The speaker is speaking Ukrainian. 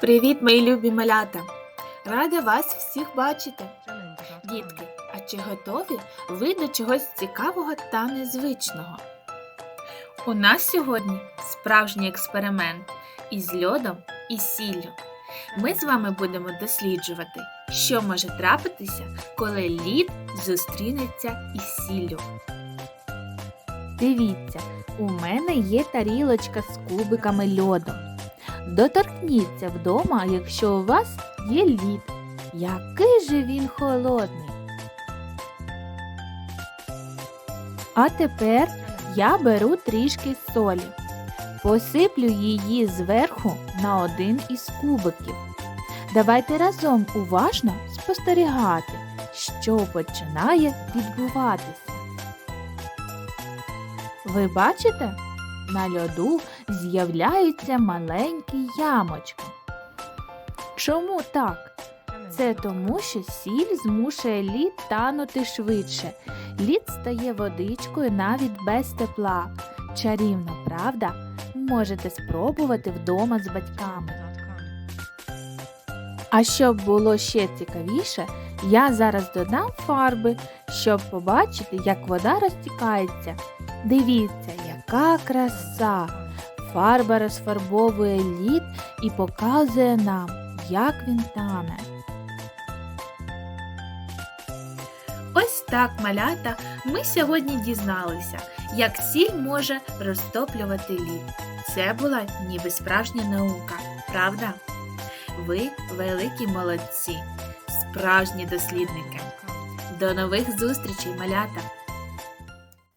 Привіт, мої любі малята! Рада вас всіх бачити. Дітки, а чи готові ви до чогось цікавого та незвичного? У нас сьогодні справжній експеримент із льодом і сіллю. Ми з вами будемо досліджувати, що може трапитися, коли лід зустрінеться із сіллю. Дивіться, у мене є тарілочка з кубиками льоду. Доторкніться вдома, якщо у вас є лід. Який же він холодний. А тепер я беру трішки солі. Посиплю її зверху на один із кубиків. Давайте разом уважно спостерігати, що починає відбуватися. Ви бачите? На льоду з'являються маленькі ямочки. Чому так? Це тому, що сіль змушує лід танути швидше. Лід стає водичкою навіть без тепла. Чарівно, правда? Можете спробувати вдома з батьками. А щоб було ще цікавіше, я зараз додам фарби, щоб побачити, як вода розтікається. Дивіться, яка краса! Фарба розфарбовує лід і показує нам, як він тане. Ось так, малята, ми сьогодні дізналися, як сіль може розтоплювати лід. Це була ніби справжня наука, правда? Ви великі молодці, справжні дослідники. До нових зустрічей, малята!